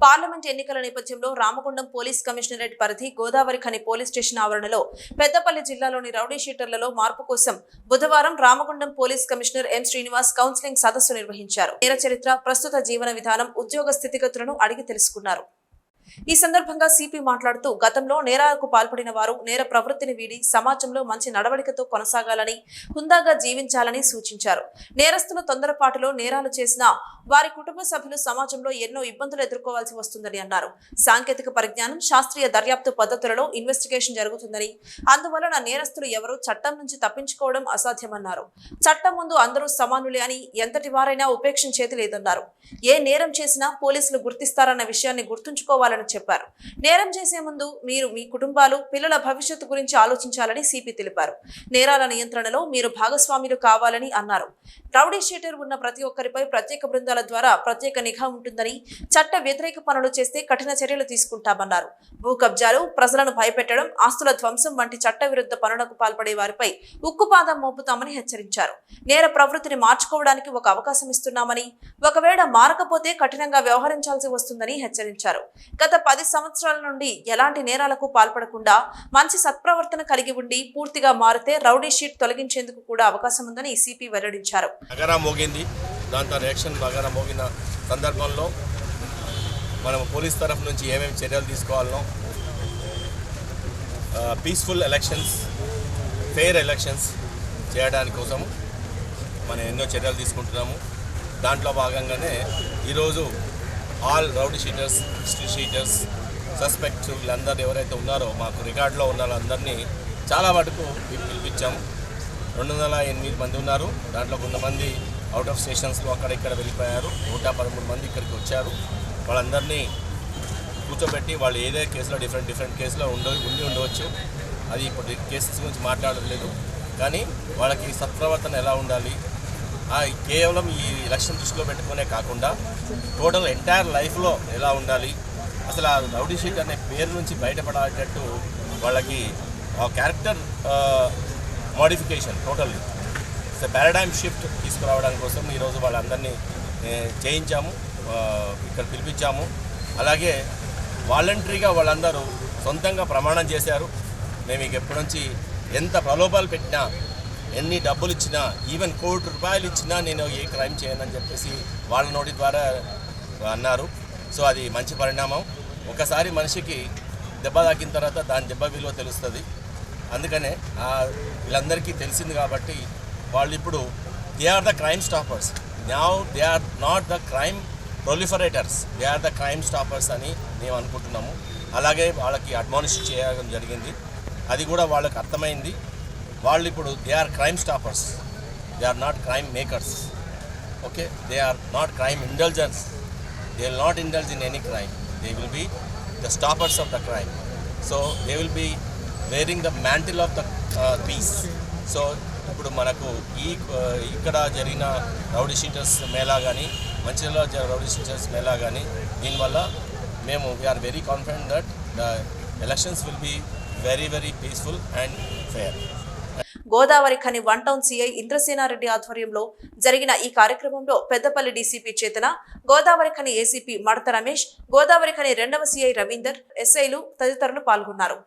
Parliament ఎన్నికల నేపథ్యంలో Ramagundam police commissionerate పరిధి గోదావరి ఖని పోలీస్ స్టేషన్ ఆవరణలో పెద్దపల్లి జిల్లాలోని రౌడీ షీటర్లలో మార్పు కోసం బుధవారం Ramagundam police commissioner M Srinivas counselling సదస్సు నిర్వహించారు. నేర చరిత్ర ప్రస్తుత జీవన విధానం ఉద్యోగ స్థితిగతులను అడిగి తెలుసుకున్నారు. ఈ సందర్భంగా సిపి మాట్లాడుతూ గతంలో నేరాలకు పాల్పడిన వారు నేర ప్రవృత్తిని వీడి సమాజంలో మంచి నడవడికతో కొనసాగాలని హుందాగా జీవించాలని సూచించారు. నేరస్తుల తొందరపాటులో నేరాలు చేసిన వారి కుటుంబ సభ్యులు సమాజంలో ఎన్నో ఇబ్బందులు ఎదుర్కోవాల్సి వస్తుందని అన్నారు. సాంకేతిక పరిజ్ఞానం శాస్త్రీయ దర్యాప్తు పద్ధతులలో ఇన్వెస్టిగేషన్ జరుగుతుందని అందువలన నేరస్తులు ఎవరూ చట్టం నుంచి తప్పించుకోవడం అసాధ్యమన్నారు. చట్టం ముందు అందరూ సమానులే అని ఎంతటి వారైనా ఉపేక్షించేది లేదన్నారు. ఏ నేరం చేసినా పోలీసులు గుర్తిస్తారన్న విషయాన్ని గుర్తుంచుకోవాలని చెప్పారు. నేరం చేసే ముందు మీరు మీ కుటుంబాలు పిల్లల భవిష్యత్తు గురించి ఆలోచించాలని సిపి తెలిపారు. నేరాల నియంత్రణలో మీరు భాగస్వాములు కావాలని అన్నారు. రౌడీ షీటర్ ఉన్న ప్రతి ఒక్కరిపై ప్రత్యేక బృందాల ద్వారా ప్రత్యేక నిఘా ఉంటుందని చట్ట వ్యతిరేక పనులు చేస్తే కఠిన చర్యలు తీసుకుంటామన్నారు. భూ కబ్జాలు ప్రజలను భయపెట్టడం ఆస్తుల ధ్వంసం వంటి చట్ట విరుద్ధ పనులకు పాల్పడే వారిపై ఉక్కుపాదం మోపుతామని హెచ్చరించారు. నేర ప్రవృత్తిని మార్చుకోవడానికి ఒక అవకాశం ఇస్తున్నామని ఒకవేళ మారకపోతే కఠినంగా వ్యవహరించాల్సి వస్తుందని హెచ్చరించారు. గత గత పది సంవత్సరాల నుండి ఎలాంటి నేరాలకు పాల్పడకుండా మంచి సత్ప్రవర్తన కలిగి ఉండి పూర్తిగా మారితే రౌడీ షీట్ తొలగించేందుకు కూడా అవకాశం ఉందని సిపి వెల్లడించారు. బగారా మోగింది. దాంతో రియాక్షన్ బగారా మోగిన సందర్భంలో మనం పోలీస్ తరఫు నుంచి ఏమేమి చర్యలు తీసుకోవాలనో పీస్ఫుల్ ఎలక్షన్స్ ఫెయిర్ ఎలక్షన్స్ చేయడానికి కోసం మనం ఎన్నో చర్యలు తీసుకుంటున్నాము. దాంట్లో భాగంగానే ఈరోజు all rowdy sheeters street sheeters suspects వీళ్ళందరూ ఎవరైతే ఉన్నారో మాకు రికార్డులో ఉన్న వాళ్ళందరినీ చాలా మటుకు పిలిపించాము రెండు వందల ఎనిమిది మంది ఉన్నారు. దాంట్లో కొంతమంది అవుట్ ఆఫ్ స్టేషన్స్లో అక్కడ ఇక్కడ వెళ్ళిపోయారు. నూట పదమూడు మంది ఇక్కడికి వచ్చారు. వాళ్ళందరినీ కూర్చోబెట్టి వాళ్ళు ఏదే కేసులో డిఫరెంట్ డిఫరెంట్ కేసులో ఉండ ఉండి ఉండవచ్చు. అది ఇప్పుడు కేసెస్ గురించి మాట్లాడలేదు. కానీ వాళ్ళకి సత్ప్రవర్తన ఎలా ఉండాలి? కేవలం ఈ ఎలక్షన్ దృష్టిలో పెట్టుకునే కాకుండా టోటల్ ఎంటైర్ లైఫ్లో ఎలా ఉండాలి? అసలు ఆ రౌడీ షీట్ అనే పేరు నుంచి బయటపడేటట్టు వాళ్ళకి ఆ character modification totally so paradigm shift తీసుకురావడం కోసం ఈరోజు వాళ్ళందరినీ చేయించాము ఇక్కడ పిలిపించాము. అలాగే వాలంటరీగా వాళ్ళందరూ సొంతంగా ప్రమాణం చేశారు. మేము ఇక ఎప్పటి నుంచి ఎంత ప్రలోభాలు పెట్టినా ఎన్ని డబ్బులు ఇచ్చినా ఈవెన్ కోటి రూపాయలు ఇచ్చినా నేను ఏ క్రైమ్ చేయనని చెప్పేసి వాళ్ళ నోటి ద్వారా అన్నారు. సో అది మంచి పరిణామం. ఒకసారి మనిషికి దెబ్బ తాకిన తర్వాత దాని దెబ్బ విలువ తెలుస్తుంది. అందుకనే వీళ్ళందరికీ తెలిసింది కాబట్టి వాళ్ళు ఇప్పుడు they are the crime stoppers now they are not the crime proliferators they are the crime stoppers అని మేము అనుకుంటున్నాము. అలాగే వాళ్ళకి అడ్మానిష్ చేయడం జరిగింది. అది కూడా వాళ్ళకి అర్థమైంది. వాళ్ళు ఇప్పుడు they are crime stoppers they are not crime makers okay they are not crime intelligence they will not indulge in any crime they will be the stoppers of the crime so they will be wearing the mantle of the peace so ఇప్పుడు మనకు ఈ ఇక్కడ జరిగిన rowdy sheeters Mela కానీ Mancherial rowdy sheeters Mela కానీ దీనివల్ల మేము we are very confident that the elections will be very very peaceful and fair Godavarikhani one town CI Indrasena Reddy ఆధ్వర్యంలో జరిగిన ఈ కార్యక్రమంలో పెద్దపల్లి డీసీపీ చేతన గోదావరి ఖని ఏసీపీ మడత రమేష్ గోదావరి ఖని రెండవ సిఐ రవీందర్ ఎస్ఐలు తదితరులు పాల్గొన్నారు.